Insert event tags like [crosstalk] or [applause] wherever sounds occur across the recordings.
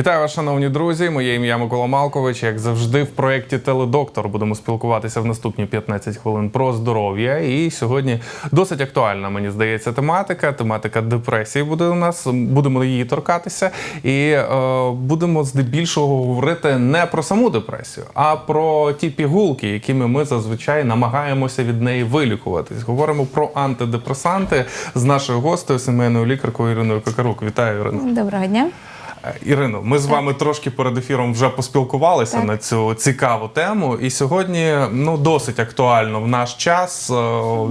Вітаю вас, шановні друзі. Моє ім'я Микола Малкович. Як завжди, в проєкті Теледоктор будемо спілкуватися в наступні 15 хвилин про здоров'я. І сьогодні досить актуальна, мені здається, тематика. Тематика депресії буде у нас. Будемо її торкатися, і е, будемо здебільшого говорити не про саму депресію, а про ті пігулки, якими ми зазвичай намагаємося від неї вилікуватись. Говоримо про антидепресанти з нашою гостею, сімейною лікаркою Іриною Кокарук. Вітаю, Ірино. Доброго дня. Е, Ірино, ми з вами трошки перед ефіром вже поспілкувалися Так. на цю цікаву тему. І сьогодні ну досить актуально в наш час. Е,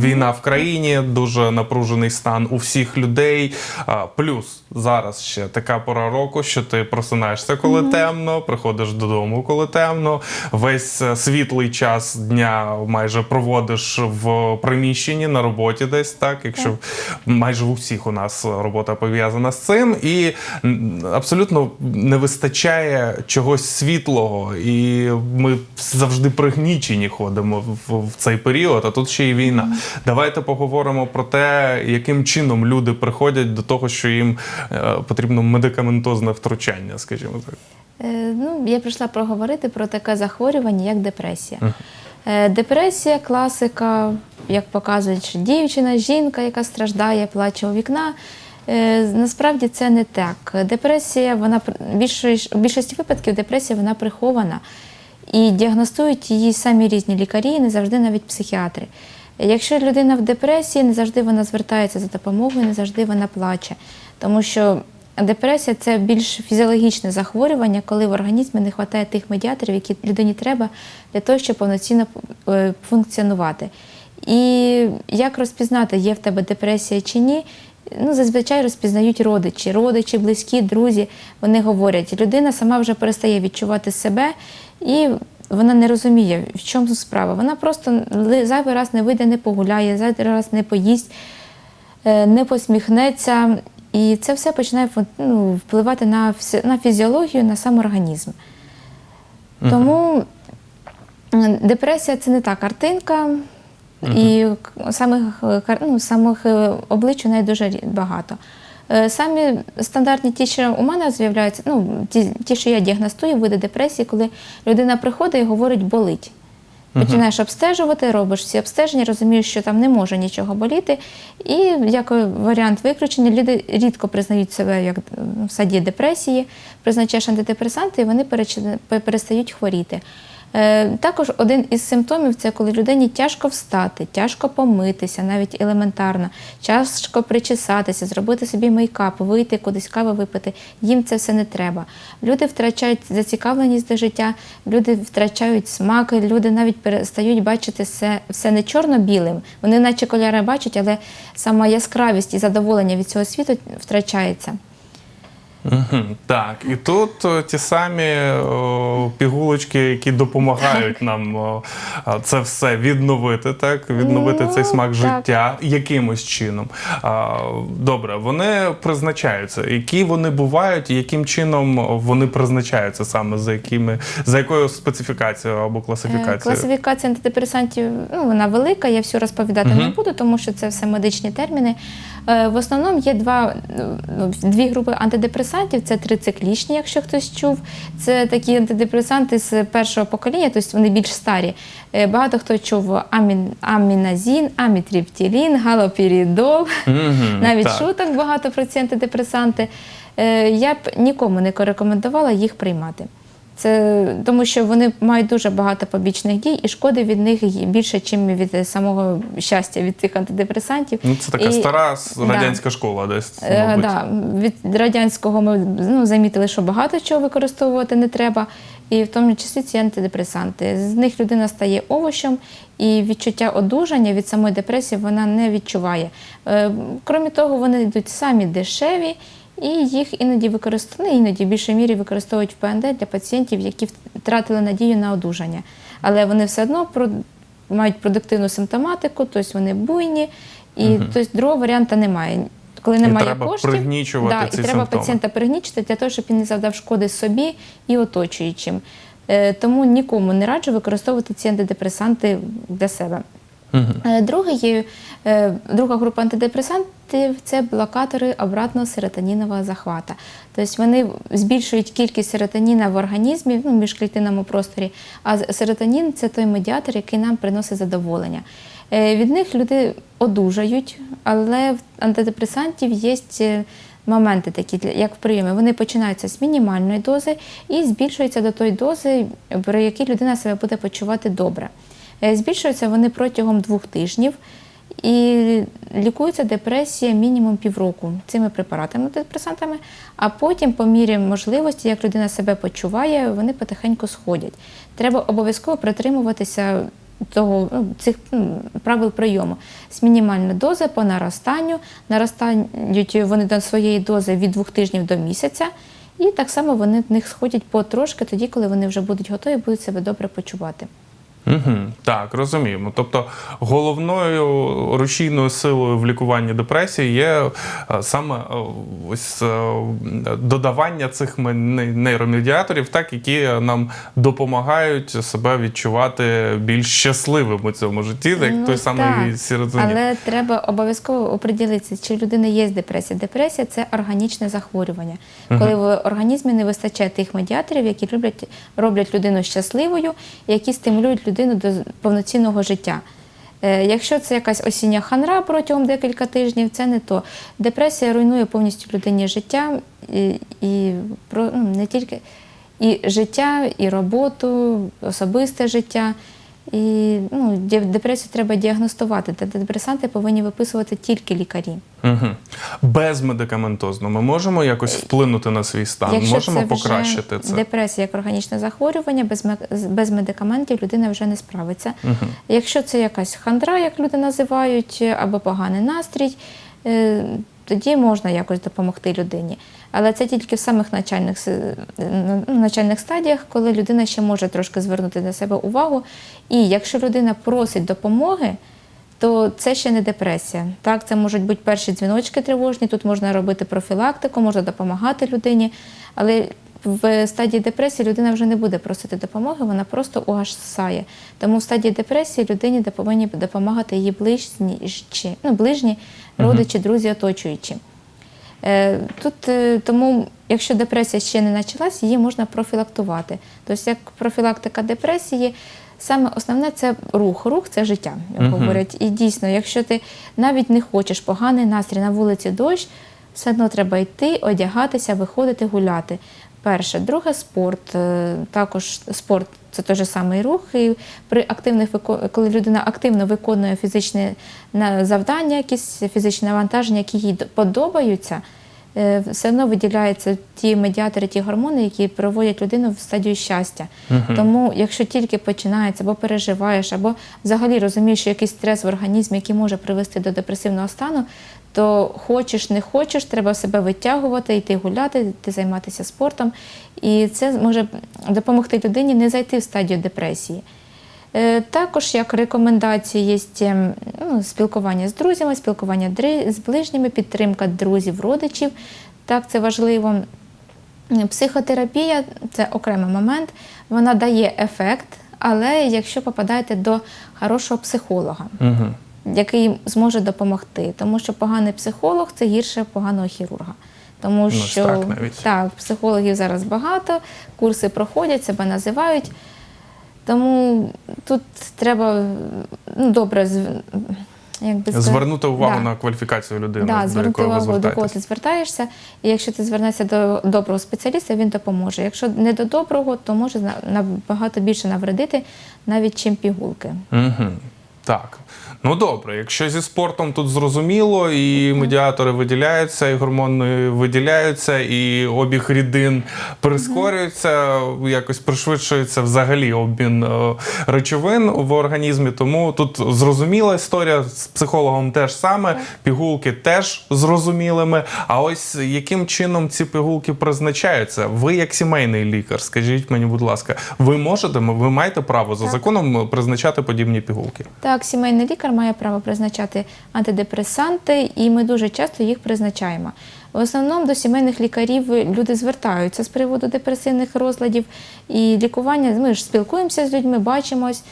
Війна в країні, дуже напружений стан у всіх людей. Е, Плюс зараз ще така пора року, що ти просинаєшся, коли темно, приходиш додому, коли темно. Весь світлий час дня майже проводиш в приміщенні на роботі, десь так, якщо майже у всіх у нас робота пов'язана з цим, і абсолютно не вистачає чогось світлого, і ми завжди пригнічені ходимо в, в цей період. А тут ще й війна. Давайте поговоримо про те, яким чином люди приходять до того, що їм е, потрібно медикаментозне втручання, скажімо так. Е, Ну, я прийшла проговорити про таке захворювання, як депресія. Е, Депресія, класика, як показують, дівчина, жінка, яка страждає, плаче у вікна. Е, Насправді це не так. Депресія, вона в більшості випадків депресія вона прихована. І діагностують її самі різні лікарі, не завжди навіть психіатри. Якщо людина в депресії, не завжди вона звертається за допомогою, не завжди вона плаче. Тому що депресія це більш фізіологічне захворювання, коли в організмі не вистачає тих медіаторів, які людині треба для того, щоб повноцінно е, функціонувати. І як розпізнати, є в тебе депресія чи ні? Ну, зазвичай розпізнають родичі, родичі, близькі, друзі. Вони говорять, людина сама вже перестає відчувати себе, і вона не розуміє, в чому справа. Вона просто зайвий раз не вийде, не погуляє, зайвий раз не поїсть, е, не посміхнеться. І це все починає ну, впливати на, на фізіологію, на сам організм. Тому м, депресія це не та картинка, і самих, ну, самих е, облич у неї дуже багато. Е, Самі стандартні ті, що у мене з'являються, ну, ті, ті, що я діагностую, види депресії, коли людина приходить і говорить болить. Починаєш обстежувати, робиш всі обстеження, розумієш, що там не може нічого боліти. І як варіант виключення, люди рідко признають себе як в саді депресії, призначаєш антидепресанти, і вони перестають хворіти. Е, Також один із симптомів це коли людині тяжко встати, тяжко помитися, навіть елементарно, тяжко причесатися, зробити собі мейкап, вийти кудись кави випити. Їм це все не треба. Люди втрачають зацікавленість до життя, люди втрачають смак, люди навіть перестають бачити все, все не чорно-білим. Вони, наче кольори бачать, але сама яскравість і задоволення від цього світу втрачається. Так, і тут е, ті самі о, пігулочки, які допомагають нам о, це все відновити, так відновити Ну, цей смак так. життя якимось чином. А, Добре, вони призначаються. Які вони бувають, і яким чином вони призначаються саме за якими за якою специфікацією або Е, класифікацією? Класифікація антидепресантів ну, вона велика, я всю розповідати не буду, тому що це все медичні терміни. Е, В основному є два, ну, дві групи антидепресантів. Це трициклічні, якщо хтось чув. Це такі антидепресанти з першого покоління, тобто вони більш старі. Е, Багато хто чув амін, аміназін, амітріптилін, галопірідол. Мгм, [laughs] Навіть так. шуток багато про ці антидепресанти. Е, Я б нікому не рекомендувала їх приймати. Це тому, що вони мають дуже багато побічних дій, і шкоди від них більше, ніж від самого щастя від цих антидепресантів. Ну, це така І- стара с- Да. радянська школа, десь Е, мабуть. да, від радянського ми ну, замітили, що багато чого використовувати не треба, і в тому числі ці антидепресанти. З них людина стає овочем, і відчуття одужання від самої депресії вона не відчуває. Е, Крім того, вони йдуть самі дешеві. І їх іноді використовують, іноді в більшій мірі використовують в ПНД для пацієнтів, які втратили надію на одужання. Але вони все одно мають продуктивну симптоматику, тобто вони буйні, і тобто другого варіанту немає. Коли немає треба коштів, пригнічувати да, ці і треба симптоми. пацієнта пригнічити для того, щоб він не завдав шкоди собі і оточуючим. Е, Тому нікому не раджу використовувати ці антидепресанти для себе. Е, Другий, е, друга група антидепресантів це блокатори обратного серотонінового захвата. Тобто вони збільшують кількість серотоніна в організмі, ну, в міжклітинному просторі. А серотонін це той медіатор, який нам приносить задоволення. Е, Від них люди одужають, але в антидепресантів є моменти такі, як в прийомі. Вони починаються з мінімальної дози і збільшуються до тої дози, при якій людина себе буде почувати добре. Е, Збільшуються вони протягом двох тижнів і лікується депресія мінімум півроку цими препаратами антидепресантами, а потім, по мірі можливості, як людина себе почуває, вони потихеньку сходять. Треба обов'язково притримуватися того, ну, цих ну, правил прийому з мінімальної дози по наростанню. Наростають вони до своєї дози від двох тижнів до місяця. І так само вони в них сходять потрошки тоді, коли вони вже будуть готові, будуть себе добре почувати. Угу, так, розуміємо. Тобто головною рушійною силою в лікуванні депресії є е, саме е, ось е, додавання цих нейромедіаторів, так, які нам допомагають себе відчувати більш щасливим у цьому житті, як Ну, той самий так. Але треба обов'язково оприділитися, чи в людини є депресія. Депресія це органічне захворювання, коли в організмі не вистачає тих медіаторів, які роблять, роблять людину щасливою, які стимулюють людину до повноцінного життя. Е, Якщо це якась осіння ханра протягом декілька тижнів, це не то. Депресія руйнує повністю людині життя і, і ну, не тільки і життя, і роботу, особисте життя. І ну, депресію треба діагностувати. Антидепресанти повинні виписувати тільки лікарі. Угу. Безмедикаментозно ми можемо якось вплинути на свій стан, можемо це вже покращити це. депресія як органічне захворювання, без, без медикаментів людина вже не справиться. Якщо це якась хандра, як люди називають, або поганий настрій, е, тоді можна якось допомогти людині. Але це тільки в самих начальних, ну, начальних стадіях, коли людина ще може трошки звернути на себе увагу. І якщо людина просить допомоги, то це ще не депресія. Так, це можуть бути перші дзвіночки тривожні, тут можна робити профілактику, можна допомагати людині. Але в стадії депресії людина вже не буде просити допомоги, вона просто угасає. Тому в стадії депресії людині повинні допомагати її ближні, ну, ближні родичі, друзі, оточуючі. Е, Тут е, тому, якщо депресія ще не почалась, її можна профілактувати. Тобто, як профілактика депресії, саме основне це рух. Рух це життя, як говорять. І дійсно, якщо ти навіть не хочеш поганий настрій на вулиці дощ, все одно треба йти, одягатися, виходити, гуляти. Перше, друге спорт. Е, Також спорт це той же самий рух. І при активних коли людина активно виконує фізичні завдання, якісь фізичні навантаження, які їй подобаються, е, все одно виділяються ті медіатори, ті гормони, які приводять людину в стадію щастя. Тому, якщо тільки починається, або переживаєш, або взагалі розумієш, що якийсь стрес в організмі, який може привести до депресивного стану, то хочеш, не хочеш, треба себе витягувати, йти гуляти, йти займатися спортом. І це може допомогти людині не зайти в стадію депресії. Е, Також як рекомендації є ем, ну, спілкування з друзями, спілкування з ближніми, підтримка друзів, родичів. Так, це важливо. Е, Психотерапія це окремий момент, вона дає ефект, але якщо попадаєте до хорошого психолога, Угу. Який зможе допомогти, тому що поганий психолог це гірше поганого хірурга. Тому ж що так навіть. так, психологів зараз багато, курси проходять, себе називають. Тому тут треба ну, добре з- як би сказати, Звернути увагу да. на кваліфікацію людини, Да, до звернути якої ви увагу, до кого ти звертаєшся. І якщо ти звернешся до доброго спеціаліста, він допоможе. Якщо не до доброго, то може набагато більше навредити, навіть чим пігулки. Угу. Так. Ну добре, якщо зі спортом тут зрозуміло, і медіатори виділяються, і гормони виділяються, і обіг рідин прискорюється, якось пришвидшується взагалі обмін е, речовин в організмі. Тому тут зрозуміла історія з психологом теж саме, пігулки теж зрозумілими. А ось яким чином ці пігулки призначаються? Ви, як сімейний лікар, скажіть мені, будь ласка, ви можете, ви маєте право за законом призначати подібні пігулки? Так, сімейний лікар має право призначати антидепресанти, і ми дуже часто їх призначаємо. В основному до сімейних лікарів люди звертаються з приводу депресивних розладів і лікування. Ми ж спілкуємося з людьми, бачимось.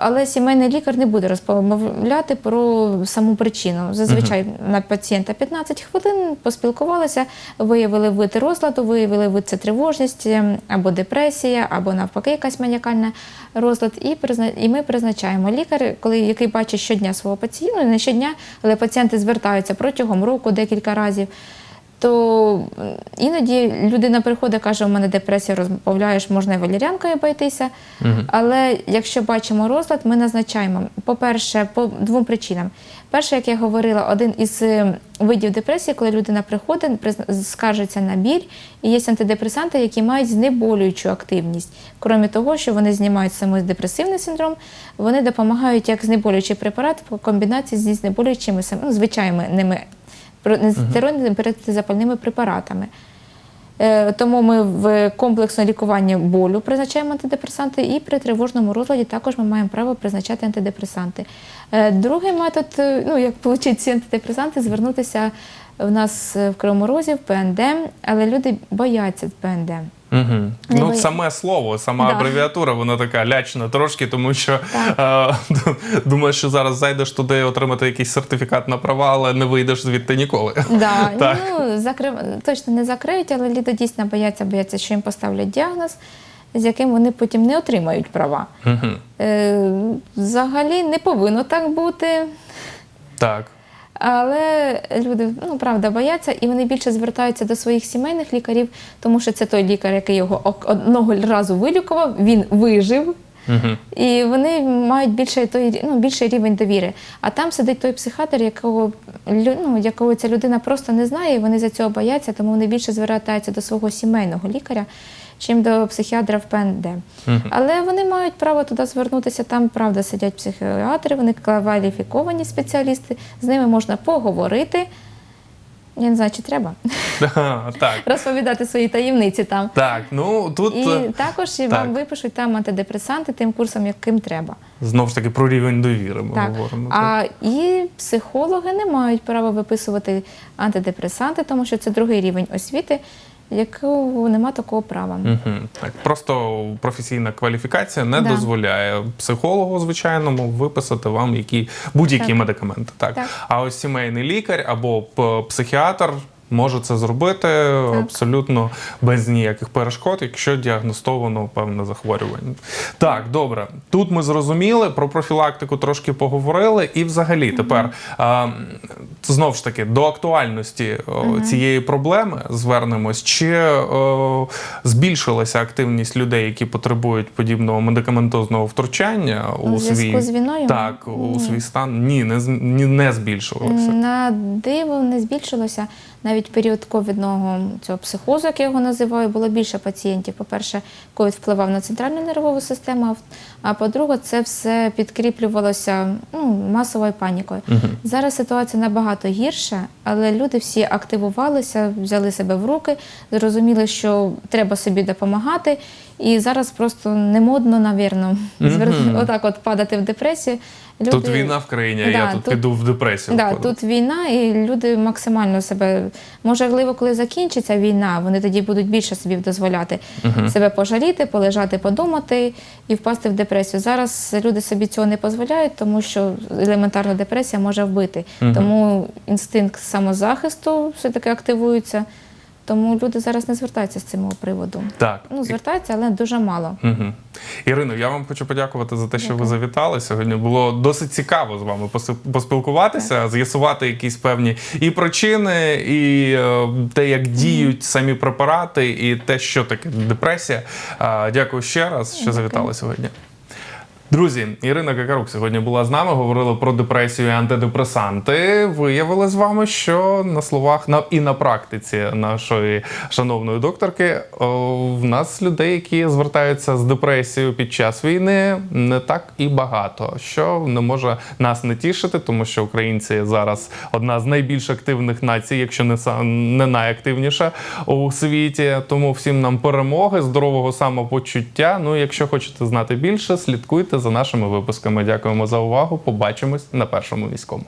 Але сімейний лікар не буде розмовляти про саму причину. Зазвичай на пацієнта 15 хвилин поспілкувалися, виявили вид розладу, виявили вид це тривожність ем, або депресія, або навпаки якась маніакальна розлад. І, призна... і ми призначаємо лікар, коли який бачить щодня свого пацієнта, не щодня, але пацієнти звертаються протягом року декілька разів. То іноді людина приходить, каже, у мене депресія, розмовляєш, можна і валеріанкою обійтися. Але якщо бачимо розлад, ми назначаємо, по-перше, по двом причинам. Перше, як я говорила, один із е, видів депресії, коли людина приходить, скаржиться на біль, і є антидепресанти, які мають знеболюючу активність. Крім того, що вони знімають саме депресивний синдром, вони допомагають як знеболюючий препарат в комбінації зі знеболюючими ну, звичайними нестероїдними запальними препаратами. Е, Тому ми в комплексне лікування болю призначаємо антидепресанти, і при тривожному розладі також ми маємо право призначати антидепресанти. Е, Другий метод, е, ну як отримати ці антидепресанти, звернутися в нас в Кривому Розі, в ПНД, але люди бояться ПНД. Угу. Ну, ви- саме слово, сама Да. абревіатура, вона така лячна трошки, тому що е, [laughs] думаєш, що зараз зайдеш туди отримати якийсь сертифікат на права, але не вийдеш звідти ніколи. Да, [laughs] Так. ну, закрив... точно не закриють, але люди дійсно бояться, бояться, що їм поставлять діагноз, з яким вони потім не отримають права. Угу. Е, взагалі не повинно так бути. Так. Але люди ну правда бояться, і вони більше звертаються до своїх сімейних лікарів, тому що це той лікар, який його одного разу вилікував, він вижив. Угу. І вони мають більше той ну, більший рівень довіри. А там сидить той психіатр, якого ну, якого ця людина просто не знає, і вони за цього бояться, тому вони більше звертаються до свого сімейного лікаря, чим до психіатра в ПНД. Але вони мають право туди звернутися. Там правда сидять психіатри, вони кваліфіковані спеціалісти, з ними можна поговорити. Я не знаю, чи треба [laughs] Так. розповідати свої таємниці там. Так, ну тут І е, також так. вам випишуть там антидепресанти тим курсом, яким треба. знову ж таки про рівень довіри ми Так. говоримо. А і психологи не мають права виписувати антидепресанти, тому що це другий рівень освіти, якого нема такого права. Угу. Так, просто професійна кваліфікація не Да. дозволяє психологу звичайному виписати вам які будь-які медикаменти. Так. Так. А ось сімейний лікар або психіатр. Може це зробити абсолютно без ніяких перешкод, якщо діагностовано певне захворювання. Так, добре. Тут ми зрозуміли про профілактику трошки поговорили, і взагалі тепер а, знов ж таки до актуальності о, цієї проблеми звернемось. Чи о, збільшилася активність людей, які потребують подібного медикаментозного втручання у, У свій з війною? Так, у Ні. свій стан? Ні, не не збільшилося. На диво не збільшилося. Навіть період ковідного цього психозу, як я його називаю, було більше пацієнтів. По-перше, ковід впливав на центральну нервову систему, а по-друге, це все підкріплювалося ну, масовою панікою. Зараз ситуація набагато гірша, але люди всі активувалися, взяли себе в руки, зрозуміли, що треба собі допомагати. І зараз просто не модно, навірно, звер- отак от падати в депресію. Тут війна в країні, а я тут, тут- піду в депресію. Да, впаду. тут війна, і люди максимально себе можливо, коли закінчиться війна, вони тоді будуть більше собі дозволяти себе пожаліти, полежати, подумати і впасти в депресію. Зараз люди собі цього не дозволяють, тому що елементарна депресія може вбити. Тому інстинкт самозахисту все таки активується. Тому люди зараз не звертаються з цього приводу. Так. Ну, звертаються, але дуже мало. Угу. Ірино, я вам хочу подякувати за те, що ви завітали сьогодні. Було досить цікаво з вами поспілкуватися, з'ясувати якісь певні і причини, і е, те, як діють самі препарати, і те, що таке депресія. Дякую ще раз, що Дякую. завітали сьогодні. Друзі, Ірина Какарук сьогодні була з нами. Говорили про депресію і антидепресанти. Виявили з вами, що на словах на і на практиці нашої шановної докторки о, в нас людей, які звертаються з депресією під час війни, не так і багато, що не може нас не тішити, тому що українці зараз одна з найбільш активних націй, якщо не не найактивніша у світі. Тому всім нам перемоги, здорового самопочуття. Ну, якщо хочете знати більше, слідкуйте за нашими випусками. Дякуємо за увагу. Побачимось на першому військовому.